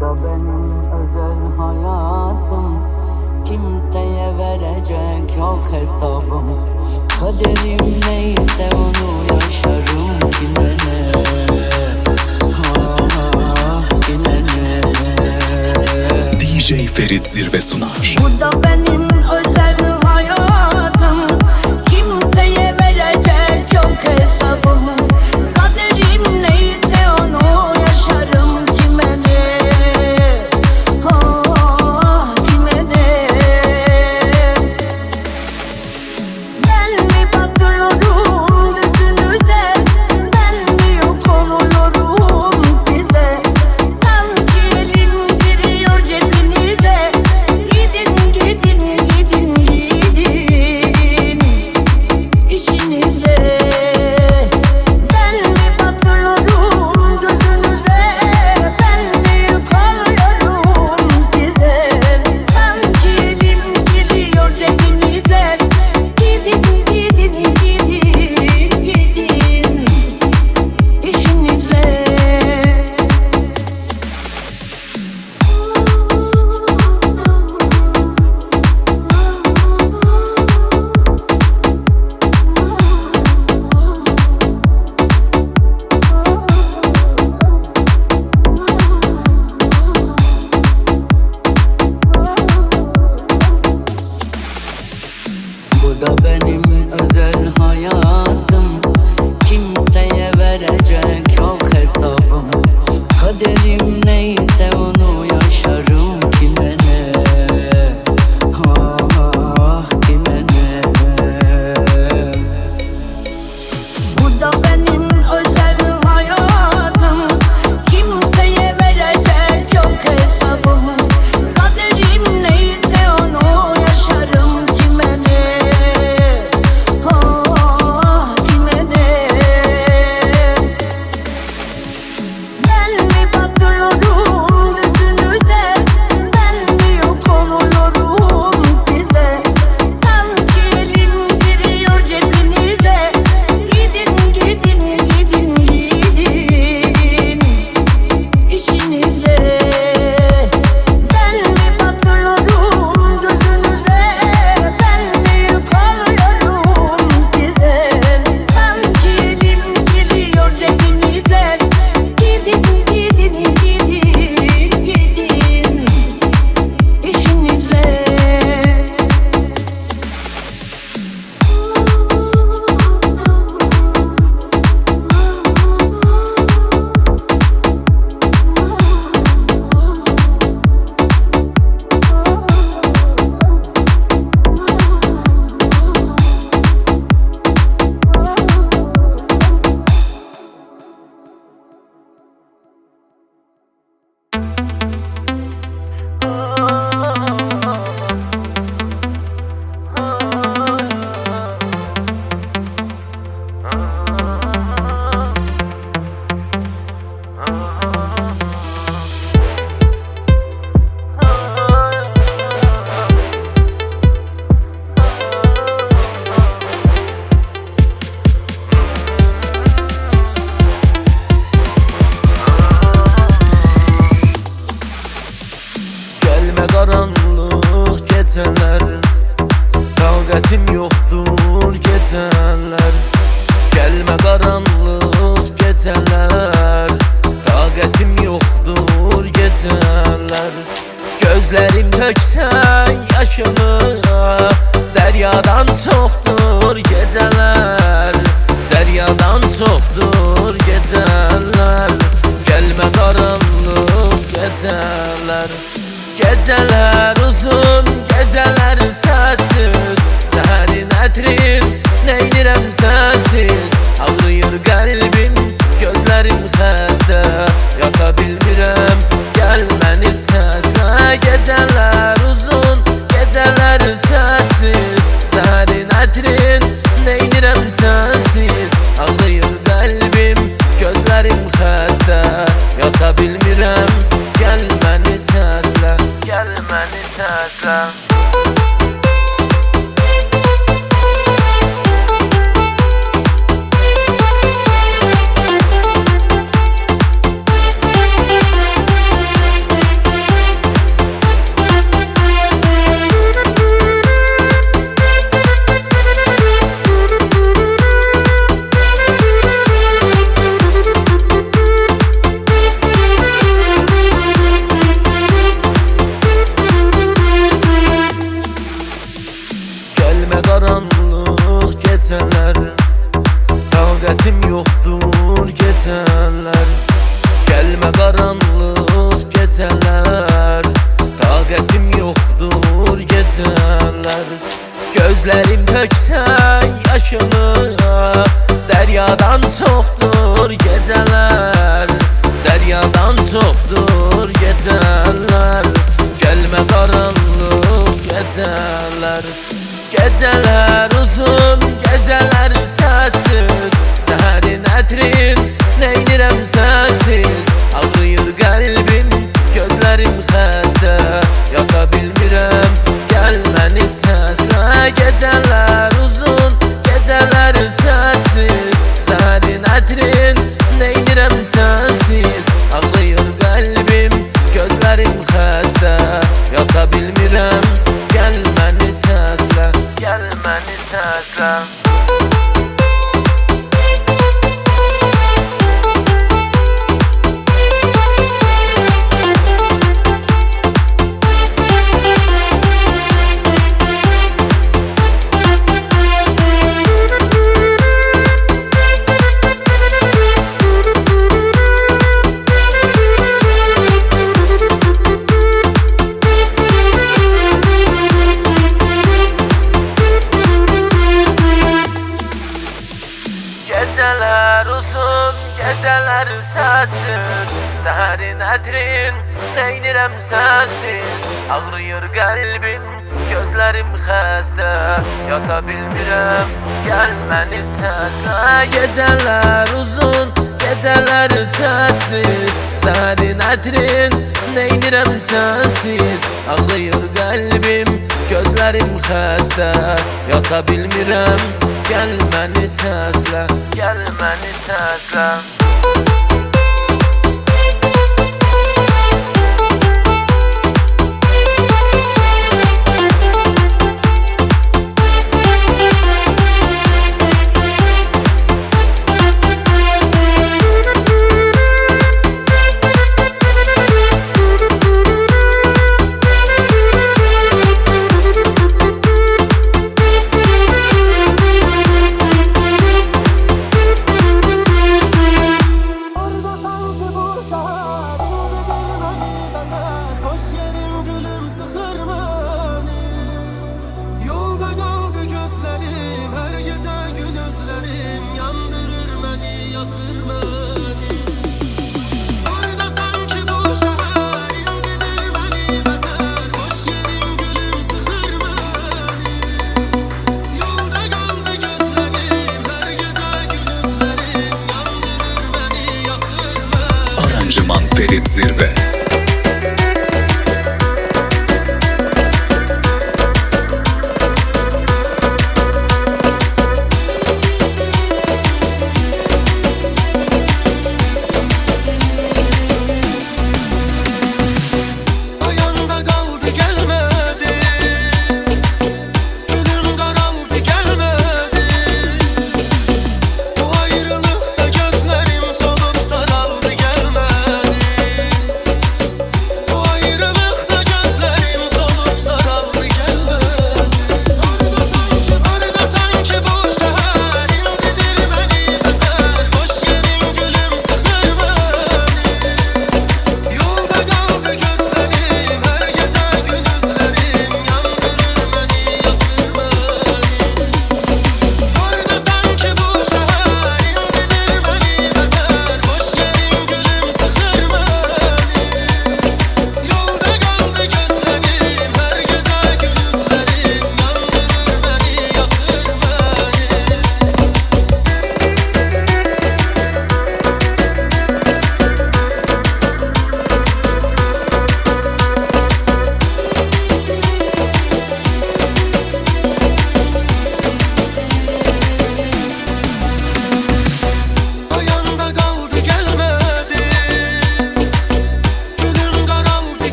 Bu benim özel hayatım Kimseye verecek yok hesabım Kaderim neyse onu yaşarım Kime ne? Ah, kime ne? DJ Ferit Zirve sunar. Bu da benim özel hayatım Kimseye verecek yok hesabım mesela Dünyadan çoktur geceler. Gelme karanlık geceler. Geceler uzun Gözlərim xəstə, yata bilmirəm Gəl məni səslə, gəl məni səslə Zirve.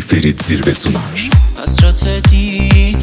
Feride Zirve sunar Hasret değil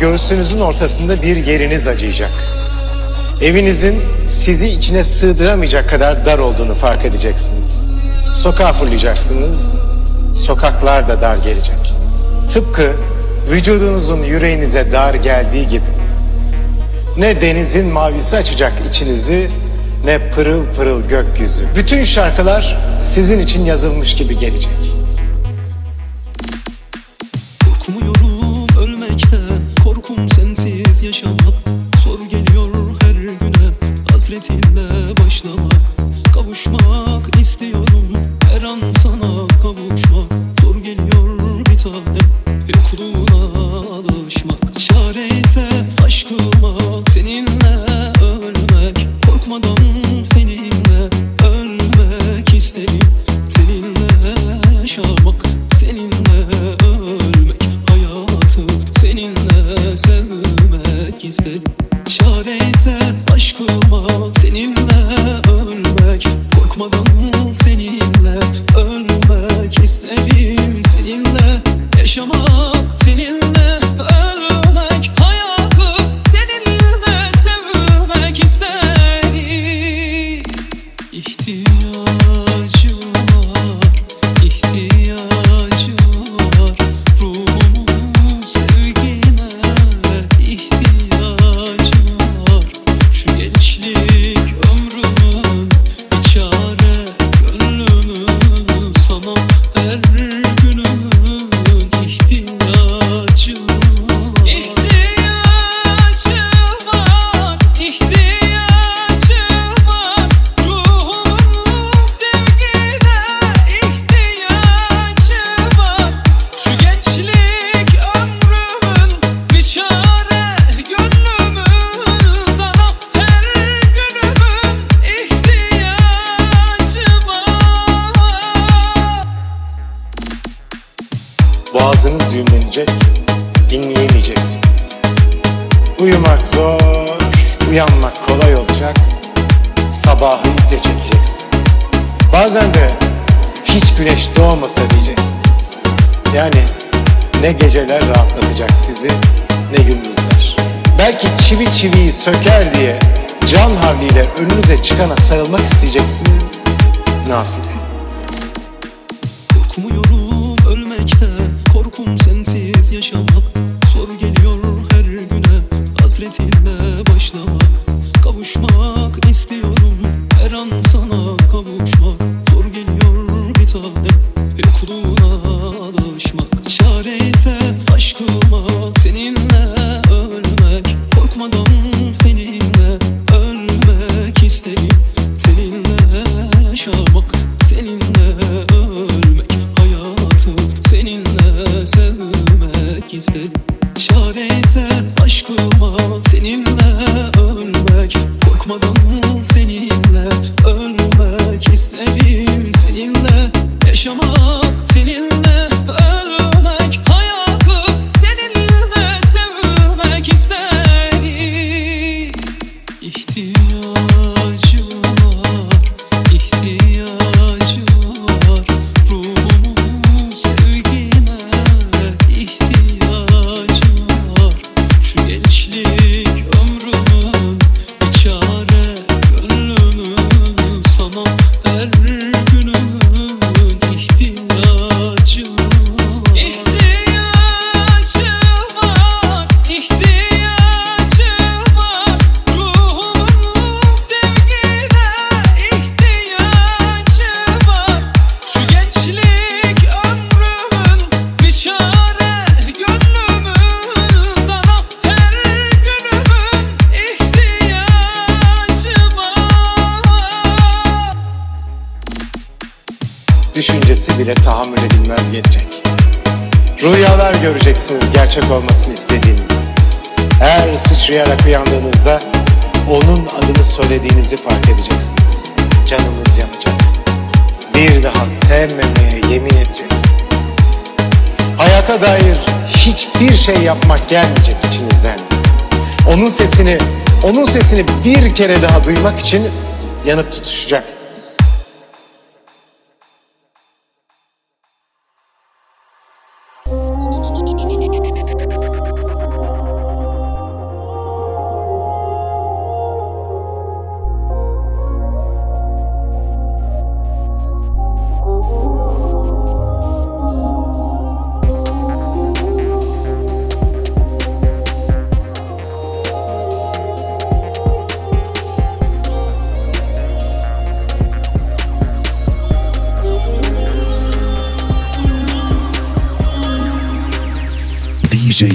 göğsünüzün ortasında bir yeriniz acıyacak. Evinizin sizi içine sığdıramayacak kadar dar olduğunu fark edeceksiniz. Sokağa fırlayacaksınız, sokaklar da dar gelecek. Tıpkı vücudunuzun yüreğinize dar geldiği gibi. Ne denizin mavisi açacak içinizi, ne pırıl pırıl gökyüzü. Bütün şarkılar sizin için yazılmış gibi gelecek. söker diye can havliyle önünüze çıkana sarılmak isteyeceksiniz. Nafile. Korkmuyorum ölmekten, korkum sensiz yaşamak. mucho amor. bile tahammül edilmez gelecek. Rüyalar göreceksiniz gerçek olmasını istediğiniz. Eğer sıçrayarak uyandığınızda onun adını söylediğinizi fark edeceksiniz. Canınız yanacak. Bir daha sevmemeye yemin edeceksiniz. Hayata dair hiçbir şey yapmak gelmeyecek içinizden. Onun sesini, onun sesini bir kere daha duymak için yanıp tutuşacaksınız.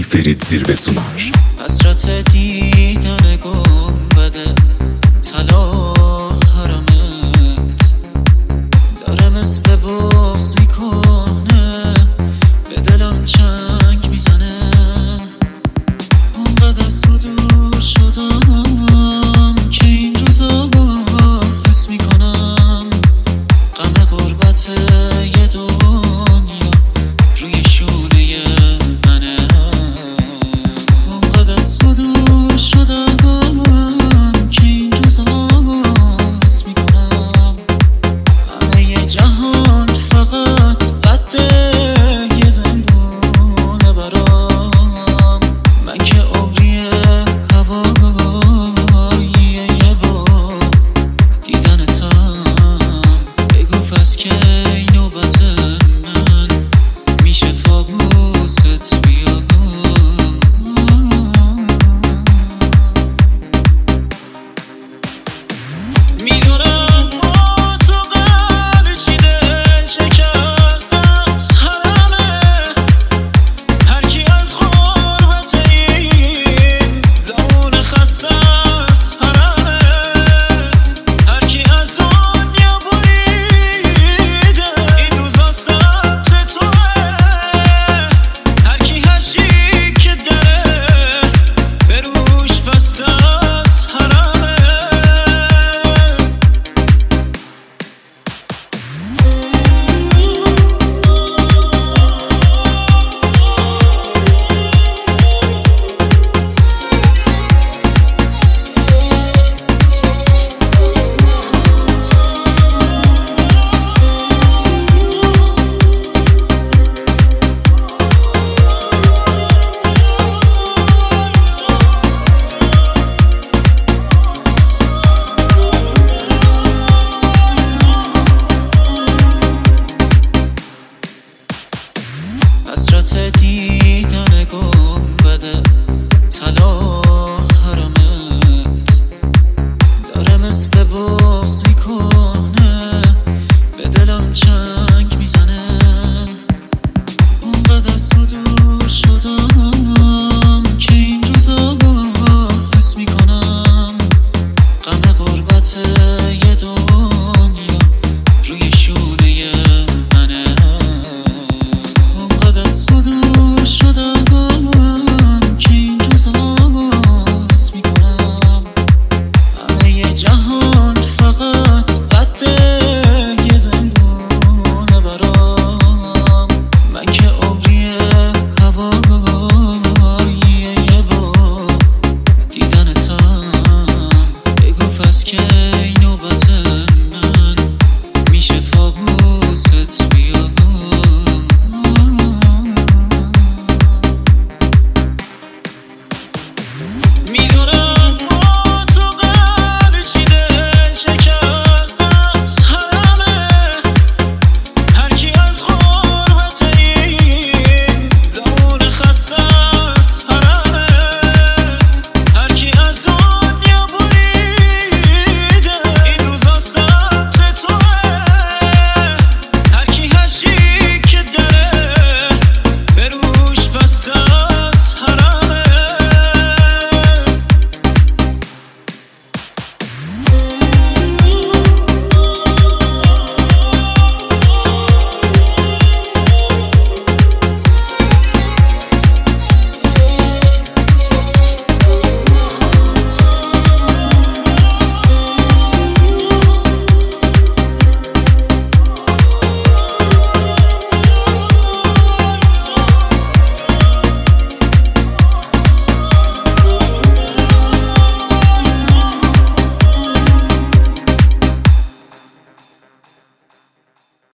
فریاد زیر و سُمار استراتژی